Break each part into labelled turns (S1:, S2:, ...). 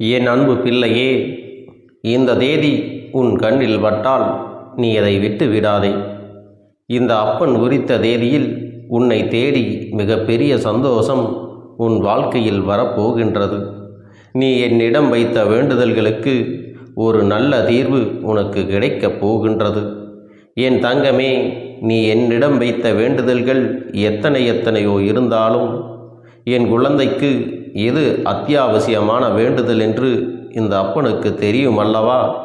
S1: என் அன்பு பிள்ளையே இந்த தேதி உன் கண்ணில் பட்டால் நீ அதை விட்டு விடாதே. இந்த அப்பன் உரித்த தேதியில் உன்னை தேடி மிகப்பெரிய சந்தோஷம் உன் வாழ்க்கையில் வரப்போகின்றது. நீ என்னிடம் வைத்த வேண்டுதல்களுக்கு ஒரு நல்ல தீர்வு உனக்கு கிடைக்கப் போகின்றது. என் தங்கமே நீ என்னிடம் வைத்த வேண்டுதல்கள் எத்தனை எத்தனையோ இருந்தாலும் என் குழந்தைக்கு எது அத்தியாவசியமான வேண்டுதல் என்று இந்த அப்பனுக்கு தெரியும் அல்லவா?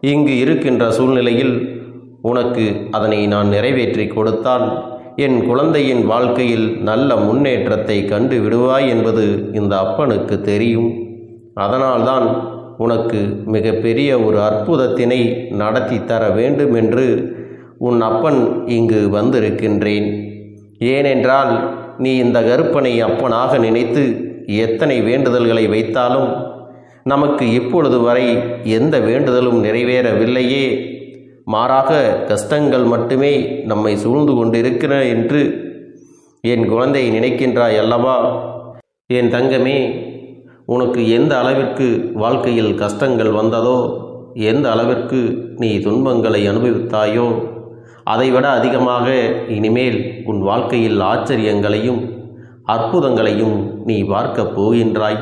S1: இங்கு இருக்கின்ற சூழ்நிலையில் உனக்கு அதனை நான் நிறைவேற்றி கொடுத்தால் என் குழந்தையின் வாழ்க்கையில் நல்ல முன்னேற்றத்தை கண்டு விடுவாய் என்பது இந்த அப்பனுக்கு தெரியும். அதனால்தான் உனக்கு மிகப்பெரிய ஒரு அற்புதத்தினை நடத்தி தர வேண்டும் என்று உன் அப்பன் இங்கு வந்திருக்கின்றேன். ஏனென்றால் நீ இந்த கருப்பனை அப்பனாக நினைத்து எத்தனை வேண்டுதல்களை வைத்தாலும் நமக்கு இப்பொழுது வரை எந்த வேண்டுதலும் நிறைவேறவில்லையே. மாறாக கஷ்டங்கள் மட்டுமே நம்மை சூழ்ந்து கொண்டிருக்கிற என்று என் குழந்தை நினைக்கின்றாய் அல்லவா? என் தங்கமே உனக்கு எந்த அளவிற்கு வாழ்க்கையில் கஷ்டங்கள் வந்ததோ எந்த அளவிற்கு நீ துன்பங்களை அனுபவித்தாயோ அதைவிட அதிகமாக இனிமேல் உன் வாழ்க்கையில் ஆச்சரியங்களையும் அற்புதங்களையும் நீ பார்க்கப் போகின்றாய்.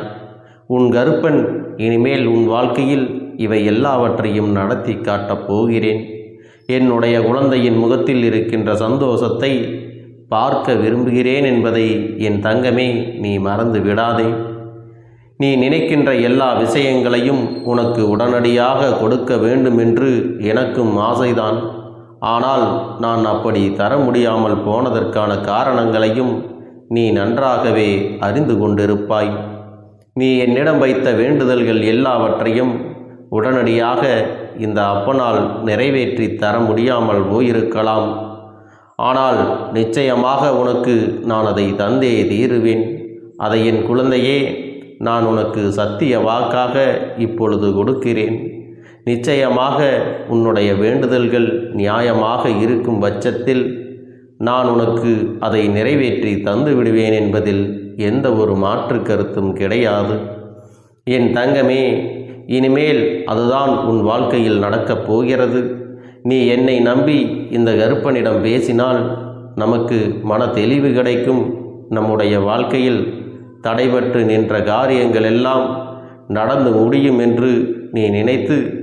S1: உன் கருப்பன் இனிமேல் உன் வாழ்க்கையில் இவை எல்லாவற்றையும் நடத்தி காட்டப் போகிறேன். என்னுடைய குழந்தையின் முகத்தில் இருக்கின்ற சந்தோஷத்தை பார்க்க விரும்புகிறேன் என்பதை என் தங்கமே நீ மறந்து விடாதே. நீ நினைக்கின்ற எல்லா விஷயங்களையும் உனக்கு உடனடியாக கொடுக்க வேண்டும் என்று எனக்கும் ஆசைதான். ஆனால் நான் அப்படி தர முடியாமல் போனதற்கான காரணங்களையும் நீ நன்றாகவே அறிந்து கொண்டிருப்பாய். நீ என்னிடம் வைத்த வேண்டுதல்கள் எல்லாவற்றையும் உடனடியாக இந்த அப்பனால் நிறைவேற்றி தர முடியாமல் போயிருக்கலாம். ஆனால் நிச்சயமாக உனக்கு நான் அதை தந்தே தீருவேன். அதை என் குழந்தையே நான் உனக்கு சத்திய வாக்காக இப்பொழுது கொடுக்கிறேன். நிச்சயமாக உன்னுடைய வேண்டுதல்கள் நியாயமாக இருக்கும் பட்சத்தில் நான் உனக்கு அதை நிறைவேற்றி தந்து விடுவேன் என்பதில் எந்த ஒரு மாற்று கருத்தும் கிடையாது. என் தங்கமே இனிமேல் அதுதான் உன் வாழ்க்கையில் நடக்கப் போகிறது. நீ என்னை நம்பி இந்த கருப்பனிடம் பேசினால் நமக்கு மன தெளிவு கிடைக்கும். நம்முடைய வாழ்க்கையில் தடைபட்டு நின்ற காரியங்கள் எல்லாம் நடந்து முடியும் என்று நீ நினைத்து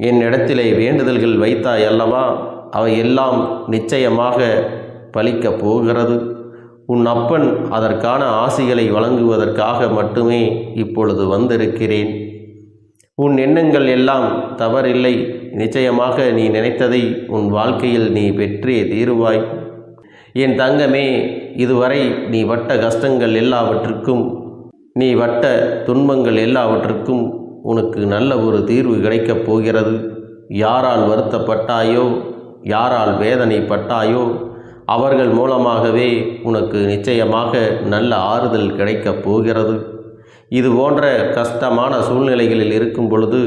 S1: என்னிடத்திலே வேண்டுதல்கள் வைத்தாய் அல்லவா? அவை எல்லாம் நிச்சயமாக பலிக்கப் போகிறது. உன் அப்பன் அதற்கான ஆசைகளை வழங்குவதற்காக மட்டுமே இப்பொழுது வந்திருக்கிறேன். உன் எண்ணங்கள் எல்லாம் தவறில்லை. நிச்சயமாக நீ நினைத்ததை உன் வாழ்க்கையில் நீ பெற்றே தீருவாய். என் தங்கமே இதுவரை நீ வட்ட கஷ்டங்கள் எல்லாவற்றுக்கும் நீ வட்ட துன்பங்கள் எல்லாவற்றுக்கும் உனக்கு நல்ல ஒரு தீர்வு கிடைக்கப் போகிறது. யாரால் வருத்தப்பட்டாயோ யாரால் வேதனைப்பட்டாயோ அவர்கள் மூலமாகவே உனக்கு நிச்சயமாக நல்ல ஆறுதல் கிடைக்கப் போகிறது. இது போன்ற கஷ்டமான சூழ்நிலைகளில் இருக்கும் பொழுது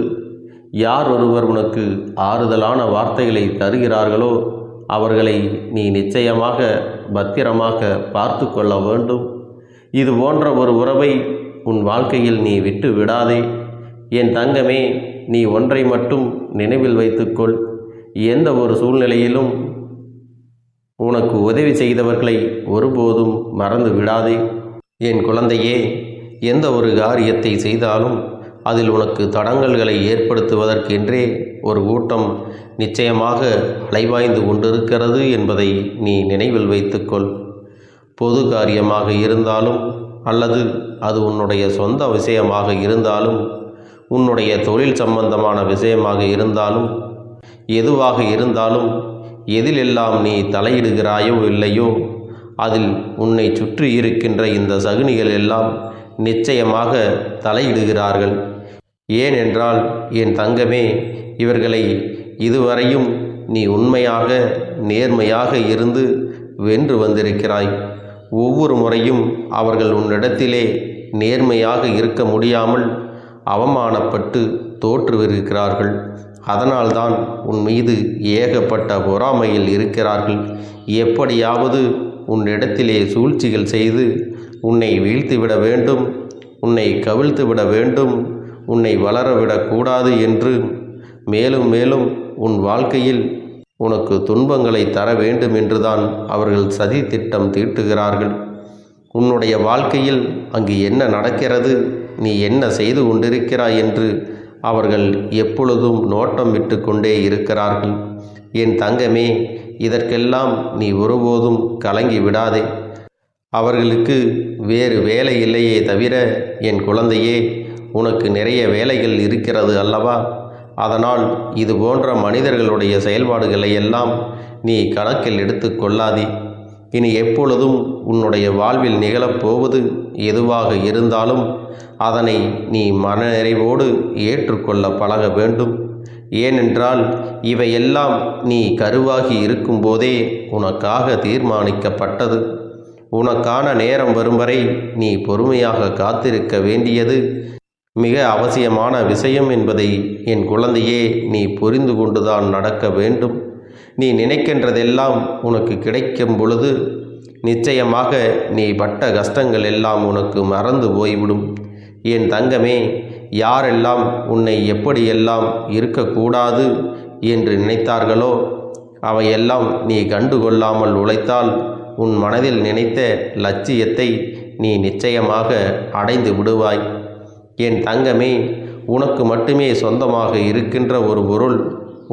S1: யார் ஒருவர் உனக்கு ஆறுதலான வார்த்தைகளை தருகிறார்களோ அவர்களை நீ நிச்சயமாக பத்திரமாக பார்த்து கொள்ள வேண்டும். இது போன்ற ஒரு உறவை உன் வாழ்க்கையில் நீ விட்டு விடாதே என் தங்கமே நீ ஒன்றை மட்டும் நினைவில் வைத்துக்கொள். எந்த ஒரு சூழ்நிலையிலும் உனக்கு உதவி செய்தவர்களை ஒருபோதும் மறந்து விடாதே. என் குழந்தையே எந்த ஒரு காரியத்தை செய்தாலும் அதில் உனக்கு தடங்கல்களை ஏற்படுத்துவதற்கென்றே ஒரு கூட்டம் நிச்சயமாக அலைவாய்ந்து கொண்டிருக்கிறது என்பதை நீ நினைவில் வைத்துக்கொள். பொது காரியமாக இருந்தாலும் அல்லது அது உன்னுடைய சொந்த விஷயமாக இருந்தாலும் உன்னுடைய தொழில் சம்பந்தமான விஷயமாக இருந்தாலும் எதுவாக இருந்தாலும் எதிலெல்லாம் நீ தலையிடுகிறாயோ இல்லையோ அதில் உன்னை சுற்றி இருக்கின்ற இந்த சகுனிகள் எல்லாம் நிச்சயமாக தலையிடுகிறார்கள். ஏனென்றால் என் தங்கமே இவர்களை இதுவரையும் நீ உண்மையாக நேர்மையாக இருந்து வென்று வந்திருக்கிறாய். ஒவ்வொரு முறையும் அவர்கள் உன்னிடத்திலே நேர்மையாக இருக்க முடியாமல் அவமானப்பட்டு தோற்றுவிருக்கிறார்கள் அதனால்தான் உன் மீது ஏகப்பட்ட பொறாமையில் இருக்கிறார்கள். எப்படியாவது உன்னிடத்திலே சூழ்ச்சிகள் செய்து உன்னை வீழ்த்திவிட வேண்டும் உன்னை கவிழ்த்து விட வேண்டும் உன்னை வளரவிடக்கூடாது என்று மேலும் மேலும் உன் வாழ்க்கையில் உனக்கு துன்பங்களை தர வேண்டும் என்றுதான் அவர்கள் சதி திட்டம் தீட்டுகிறார்கள். உன்னுடைய வாழ்க்கையில் அங்கு என்ன நடக்கிறது? நீ என்ன செய்து கொண்டிருக்கிறாய் என்று அவர்கள் எப்பொழுதும் நோட்டம் விட்டு கொண்டே இருக்கிறார்கள். என் தங்கமே இதற்கெல்லாம் நீ ஒருபோதும் கலங்கி விடாதே. அவர்களுக்கு வேறு வேலை இல்லையே தவிர என் குழந்தையே உனக்கு நிறைய வேலைகள் இருக்கிறது அல்லவா? அதனால் இது போன்ற மனிதர்களுடைய செயல்பாடுகளை எல்லாம் நீ கணக்கில் எடுத்து கொள்ளாதே. இனி எப்பொழுதும் உன்னுடைய வாழ்வில் நிகழப்போவது எதுவாக இருந்தாலும் அதனை நீ மனநிறைவோடு ஏற்றுக்கொள்ள பழக வேண்டும். ஏனென்றால் இவையெல்லாம் நீ கருவாகி இருக்கும்போதே உனக்காக தீர்மானிக்கப்பட்டது. உனக்கான நேரம் வரும் வரை நீ பொறுமையாக காத்திருக்க வேண்டியது மிக அவசியமான விஷயம் என்பதை என் குழந்தையே நீ புரிந்து கொண்டுதான் நடக்க வேண்டும். நீ நினைக்கின்றதெல்லாம் உனக்கு கிடைக்கும் பொழுது நிச்சயமாக நீ பட்ட கஷ்டங்கள் எல்லாம் உனக்கு மறந்து போய்விடும். என் தங்கமே யாரெல்லாம் உன்னை எப்படியெல்லாம் இருக்கக்கூடாது என்று நினைத்தார்களோ அவையெல்லாம் நீ கண்டுகொள்ளாமல் உழைத்தால் உன் மனதில் நினைத்த லட்சியத்தை நீ நிச்சயமாக அடைந்து விடுவாய். என் தங்கமே உனக்கு மட்டுமே சொந்தமாக இருக்கின்ற ஒரு பொருள்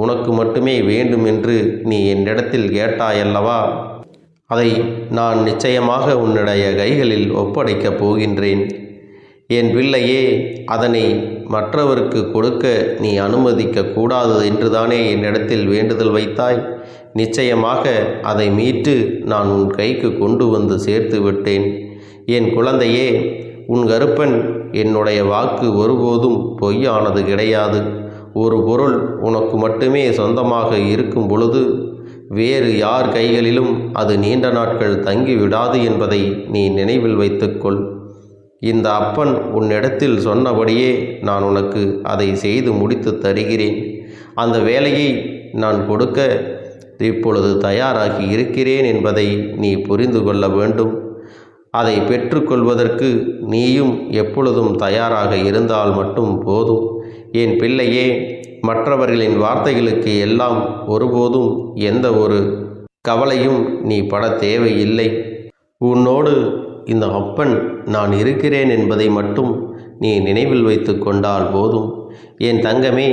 S1: உனக்கு மட்டுமே வேண்டும் என்று நீ என்னிடத்தில் கேட்டாயல்லவா? அதை நான் நிச்சயமாக உன்னுடைய கைகளில் ஒப்படைக்கப் போகின்றேன். என் பிள்ளையே அதனை மற்றவருக்கு கொடுக்க நீ அனுமதிக்க கூடாது என்றுதானே என்னிடத்தில் வேண்டுதல் வைத்தாய்? நிச்சயமாக அதை மீட்டு நான் உன் கைக்கு கொண்டு வந்து சேர்த்து விட்டேன். என் குழந்தையே உன் கருப்பன் என்னுடைய வாக்கு ஒருபோதும் பொய்யானது கிடையாது. ஒரு பொருள் உனக்கு மட்டுமே சொந்தமாக இருக்கும் பொழுது வேறு யார் கைகளிலும் அது நீண்ட நாட்கள் தங்கிவிடாது என்பதை நீ நினைவில் வைத்துக்கொள். இந்த அப்பன் உன்னிடத்தில் சொன்னபடியே நான் உனக்கு அதை செய்து முடித்து தருகிறேன். அந்த வேலையை நான் கொடுக்க இப்பொழுது தயாராகி இருக்கிறேன் என்பதை நீ புரிந்து கொள்ள வேண்டும். அதை பெற்றுக்கொள்வதற்கு நீயும் எப்பொழுதும் தயாராக இருந்தால் மட்டும் போதும். என் பிள்ளையே மற்றவர்களின் வார்த்தைகளுக்கு எல்லாம் ஒருபோதும் எந்த ஒரு கவலையும் நீ பட தேவையில்லை. உன்னோடு இந்த அப்பன் நான் இருக்கிறேன் என்பதை மட்டும் நீ நினைவில் வைத்து கொண்டால் போதும். என் தங்கமே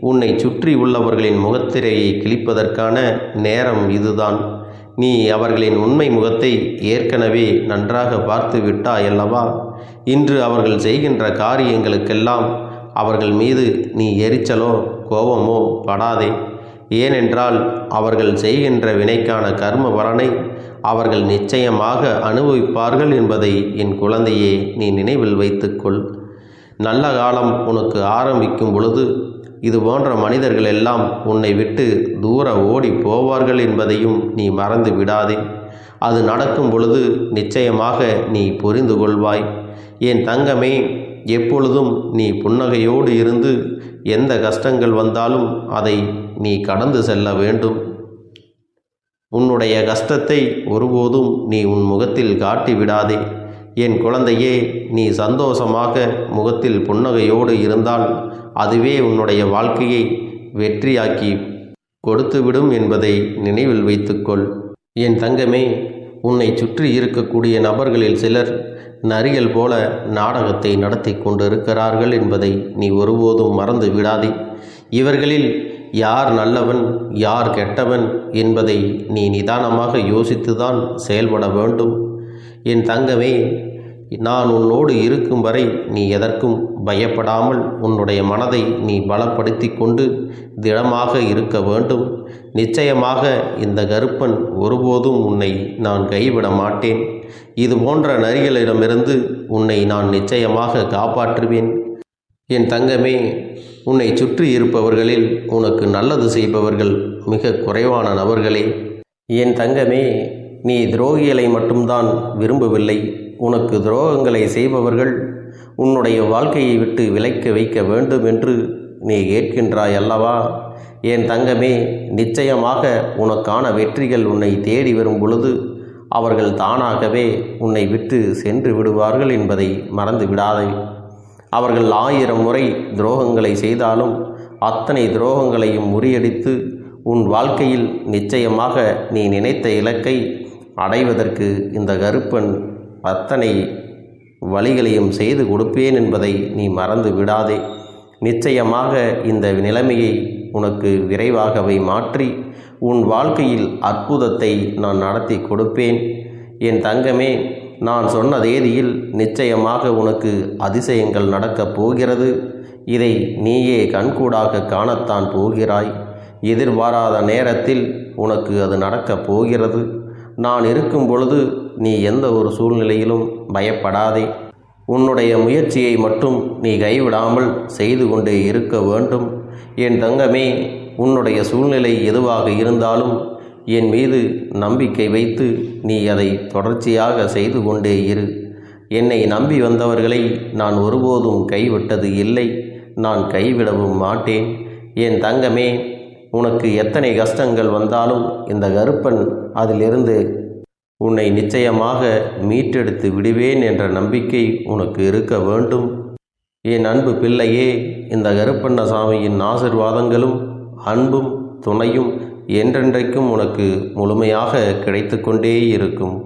S1: உன்னை சுற்றி உள்ளவர்களின் முகத்திரையை கிழிப்பதற்கான நேரம் இதுதான். நீ அவர்களின் உண்மை முகத்தை ஏற்கனவே நன்றாக பார்த்து விட்டாயல்லவா இன்று அவர்கள் செய்கின்ற காரியங்களுக்கெல்லாம் அவர்கள் மீது நீ எரிச்சலோ கோபமோ படாதே. ஏனென்றால் அவர்கள் செய்கின்ற வினைக்கான கர்ம பலனை அவர்கள் நிச்சயமாக அனுபவிப்பார்கள் என்பதை என் குழந்தையே நீ நினைவில் வைத்துக்கொள். நல்ல காலம் உனக்கு ஆரம்பிக்கும் பொழுது இது போன்ற மனிதர்கள் எல்லாம் உன்னை விட்டு தூர ஓடி போவார்கள் என்பதையும் நீ மறந்து விடாதே. அது நடக்கும் பொழுது நிச்சயமாக நீ புரிந்து கொள்வாய். என் தங்கமே எப்பொழுதும் நீ புன்னகையோடு இருந்து எந்த கஷ்டங்கள் வந்தாலும் அதை நீ கடந்து செல்ல வேண்டும். உன்னுடைய கஷ்டத்தை ஒருபோதும் நீ உன் முகத்தில் காட்டி விடாதே. என் குழந்தையே நீ சந்தோஷமாக முகத்தில் புன்னகையோடு இருந்தால் அதுவே உன்னுடைய வாழ்க்கையை வெற்றியாக்கி கொடுத்துவிடும் என்பதை நினைவில் வைத்துக்கொள். என் தங்கமே உன்னை சுற்றி இருக்கக்கூடிய நபர்களில் சிலர் நரிகள் போல நாடகத்தை நடத்தி கொண்டிருக்கிறார்கள் என்பதை நீ ஒருபோதும் மறந்து விடாதே. இவர்களில் யார் நல்லவன் யார் கெட்டவன் என்பதை நீ நிதானமாக யோசித்துதான் செயல்பட வேண்டும். என் தங்கமே நான் உன்னோடு இருக்கும் வரை நீ எதற்கும் பயப்படாமல் உன்னுடைய மனதை நீ பலப்படுத்தி கொண்டு திடமாக இருக்க வேண்டும். நிச்சயமாக இந்த கருப்பன் ஒருபோதும் உன்னை நான் கைவிட மாட்டேன். இது போன்ற நரிகளிடமிருந்து உன்னை நான் நிச்சயமாக காப்பாற்றுவேன். என் தங்கமே உன்னை சுற்றி இருப்பவர்களில் உனக்கு நல்லது செய்பவர்கள் மிக குறைவான நபர்களே. என் தங்கமே நீ துரோகிகளை மட்டும்தான் விரும்பவில்லை. உனக்கு துரோகங்களை செய்பவர்கள் உன்னுடைய வாழ்க்கையை விட்டு விலக்க வைக்க வேண்டும் என்று நீ கேட்கின்றாய் அல்லவா? என் தங்கமே நிச்சயமாக உனக்கான வெற்றிகள் உன்னை தேடி வரும் பொழுது அவர்கள் தானாகவே உன்னை விட்டு சென்று விடுவார்கள் என்பதை மறந்து விடாதே. அவர்கள் ஆயிரம் முறை துரோகங்களை செய்தாலும் அத்தனை துரோகங்களையும் முறியடித்து உன் வாழ்க்கையில் நிச்சயமாக நீ நினைத்த இலக்கை அடைவதற்கு இந்த கருப்பன் அத்தனை வழிகளையும் செய்து கொடுப்பேன் என்பதை நீ மறந்து விடாதே. நிச்சயமாக இந்த நிலைமையை உனக்கு விரைவாகவே மாற்றி உன் வாழ்க்கையில் அற்புதத்தை நான் நடத்தி கொடுப்பேன். என் தங்கமே நான் சொன்ன தேதியில் நிச்சயமாக உனக்கு அதிசயங்கள் நடக்கப் போகிறது. இதை நீயே கண்கூடாக காணத்தான் போகிறாய். எதிர்பாராத நேரத்தில் உனக்கு அது நடக்கப் போகிறது. நான் இருக்கும் பொழுது நீ எந்த ஒரு சூழ்நிலையிலும் பயப்படாதே. உன்னுடைய முயற்சியை மட்டும் நீ கைவிடாமல் செய்து கொண்டே இருக்க வேண்டும். என் தங்கமே உன்னுடைய சூழ்நிலை எதுவாக இருந்தாலும் என் மீது நம்பிக்கை வைத்து நீ அதை தொடர்ச்சியாக செய்து கொண்டே இரு. என்னை நம்பி வந்தவர்களை நான் ஒருபோதும் கைவிட்டது இல்லை. நான் கைவிடவும் மாட்டேன். என் தங்கமே உனக்கு எத்தனை கஷ்டங்கள் வந்தாலும் இந்த கருப்பன் அதிலிருந்து உன்னை நிச்சயமாக மீட்டெடுத்து விடுவேன் என்ற நம்பிக்கை உனக்கு இருக்க வேண்டும். என் அன்பு பிள்ளையே இந்த கருப்பண்ணசாமியின் ஆசிர்வாதங்களும் அன்பும் துணையும் என்றென்றைக்கும் உனக்கு முழுமையாக கிடைத்து கொண்டே இருக்கும்.